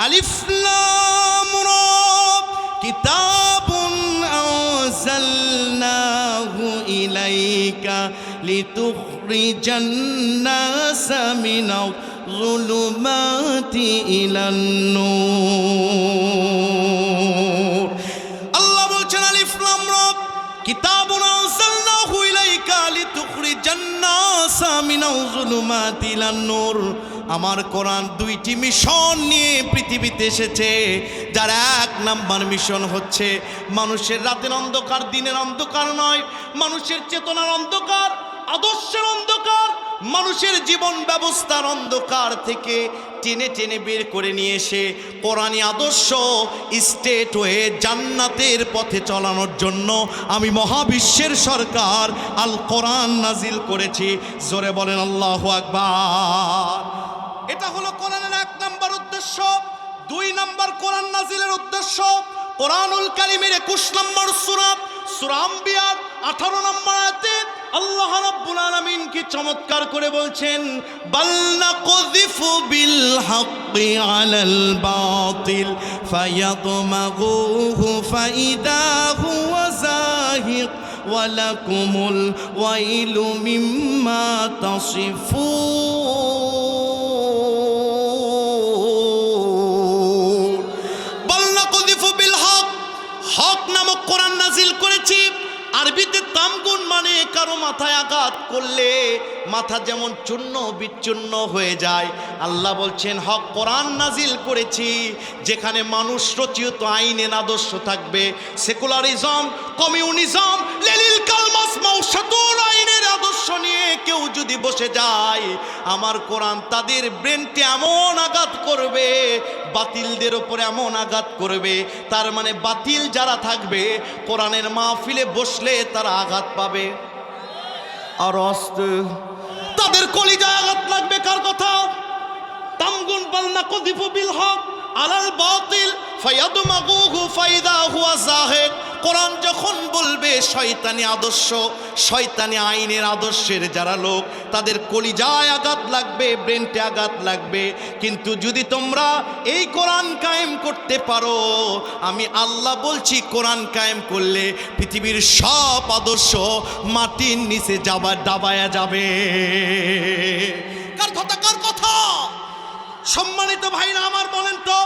ألف لام را كتاب أنزلناه إليك لتخرج الناس من الظلمات إلى النور. নূর। আমার কোরআন দুইটি মিশন নিয়ে পৃথিবীতে এসেছে, যার এক নাম্বার মিশন হচ্ছে, মানুষের রাতের অন্ধকার, দিনের অন্ধকার নয়, মানুষের চেতনার অন্ধকার। আদর্শের অন্ধকার, মানুষের জীবন ব্যবস্থার অন্ধকার থেকে টেনে টেনে বের করে নিয়ে এসে কোরআনী আদর্শ স্টেট হয়ে জান্নাতের পথে চলানোর জন্য আমি মহাবিশ্বের সরকার আল কোরআন নাজিল করেছি। জোরে বলেন, আল্লাহ আকবার। এটা হলো কোরআনের এক নম্বর উদ্দেশ্য, দুই নম্বর কোরআন নাজিলের উদ্দেশ্য, কোরআনুল কালিমের একুশ নম্বর সুরাত সুরাম্বিয়ার আঠারো নম্বর রাব্বুল আলামিন কি চমৎকার করে বলছেন বাল্লা কযিফু বিল হাক্কি আলাল বাতিল, ফায়াতমাগুহু ফাইদা হুয়া জাহিক ওয়ালাকুমুল ওয়াইলু মিম্মা তাসিফুন। আরবিতে তামগুন মানে কারও মাথায় আঘাত করলে মাথা যেমন চূর্ণ বিচ্ছুন্ন হয়ে যায়। আল্লাহ বলছেন, হক কোরআন নাজিল করেছি, যেখানে মানুষ রচিত আইনের আদর্শ থাকবে। সেকুলারিজম, কমিউনিজম, লেলিল কালমাস মৌসাতুল আইনের আদর্শ নিয়ে কেউ যদি বসে যায়, আমার কোরআন তাদের ব্রেনকে এমন আঘাত করবে, বাতিলদের ওপরে এমন আঘাত করবে। তার মানে বাতিল যারা থাকবে, কোরআনের মাহফিলে বসলে তারা আঘাত পাবে। আর অস্ত তাদের কলিজায় আঘাত লাগবে কার কথা? তামগুন পালনা কদিফু বিল হক আলাল বাতিল, ফায়াদমাগুহু ফাইদা হুয়া জাহিদ। কোরআন যখন বলবে, শয়তানি আদর্শ, শয়তানি আইনের আদর্শের যারা লোক, তাদের কলিজায় আঘাত লাগবে, ব্রেনটে আঘাত লাগবে। কিন্তু যদি তোমরা এই কোরআন কায়েম করতে পারো, আমি আল্লাহ বলছি, কোরআন কায়েম করলে পৃথিবীর সব আদর্শ মাটির নিচে যাবার দাবায়া যাবে। কার কথা কার কথা? সম্মানিত ভাইরা আমার বলেন তো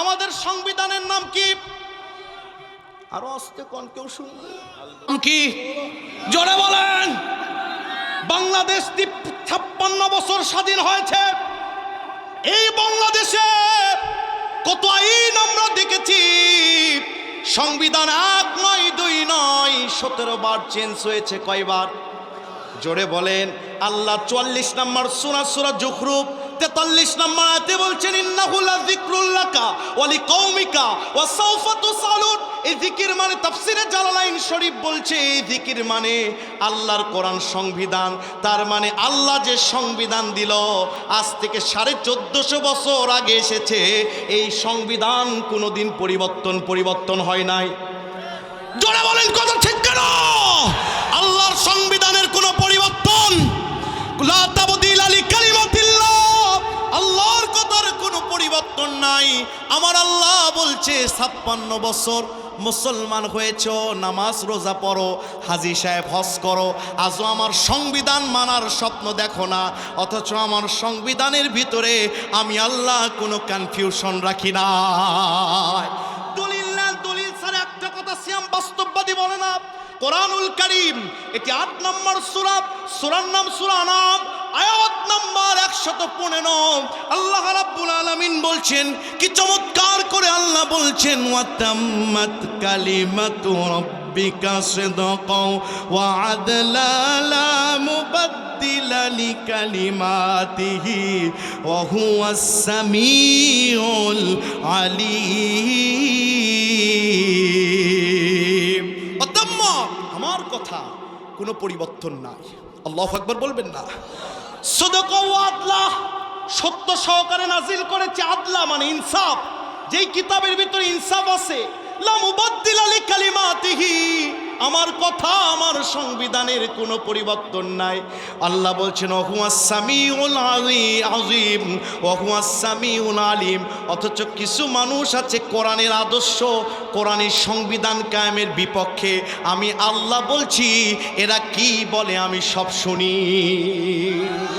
আমাদের সংবিধানের নাম কি? আরও আসতে কোন কেউ শুনবে? কি? জোরে বলেন। বাংলাদেশ ছাপ্পান্ন বছর স্বাধীন হয়েছে। এই বাংলাদেশে কত আইন আমরা দেখেছি। সংবিধান এক নয়, দুই নয়, সতেরো বার চেঞ্জ হয়েছে কয়বার? জোরে বলেন। আল্লাহ চুয়াল্লিশ নম্বর সুরা সুরা জুখরুপ তেতাল্লিশ নম্বর আয়াতে বলছেন ইন্নাহুলা যিকরুল্লাকা ওয়ালি কওমিকা ওয়া সাউফা তুসালুন। এই জিকির মানে তাফসিরে জালালাইন শরীফ বলছে, এই জিকির মানে আল্লাহর কোরআন সংবিধান। তার মানে আল্লাহ যে সংবিধান দিল, আজ থেকে সাড়ে চোদ্দশো বছর আগে এসেছে। এই সংবিধান কোনোদিন পরিবর্তন পরিবর্তন হয় নাই। জোরে বলেন কথা ঠিক কেন? আল্লাহর সংবিধানের কোনো পরিবর্তন। নাই। আমার আল্লাহ বলছে, ছাপ্পান্ন বছর মুসলমান হয়েছ, নামাজ রোজা পড়ো, হাজি সাহেব হজ করো, আজও আমার সংবিধান মানার স্বপ্ন দেখো না, অথচ আমার সংবিধানের ভিতরে আমি আল্লাহ কোনো কনফিউশন রাখি না দলিল না দলিল স্যার একটা কথা বলে না কোরআনুল করিম, এটি আট নম্বর সুরা, সুরার নাম সুরা নাম আয়াত নম্বর একশত পনেরো আল্লাহ রাব্বুল আলামিন বলছেন, কি চমৎকার করে আল্লাহ বলছেন, ওয়াতাম্মাত কালিমাতু রাব্বিকা সিদকাও ওয়া আদলা লা মুবাদ্দিল লিকালিমাতিহি, ওয়া হুয়াস সামিউল আলিম। কথা, কোনো পরিবর্তন নাই। আল্লাহ আকবর বলবেন না। আদলা, সত্য সহকারে নাজিল করেছে আদলা মানে ইনসাফ। যেই কিতাবের ভিতরে ইনসাফ আছে আমার কথা, আমার সংবিধানের কোনো পরিবর্তন নাই। আল্লাহ বলছেন অহুয়াসামি উল আলী আজিম অহুয়াসামি উল আলিম। অথচ কিছু মানুষ আছে কোরআনের আদর্শ, কোরআনের সংবিধান কায়েমের বিপক্ষে। আমি আল্লাহ বলছি, এরা কি বলে আমি সব শুনি।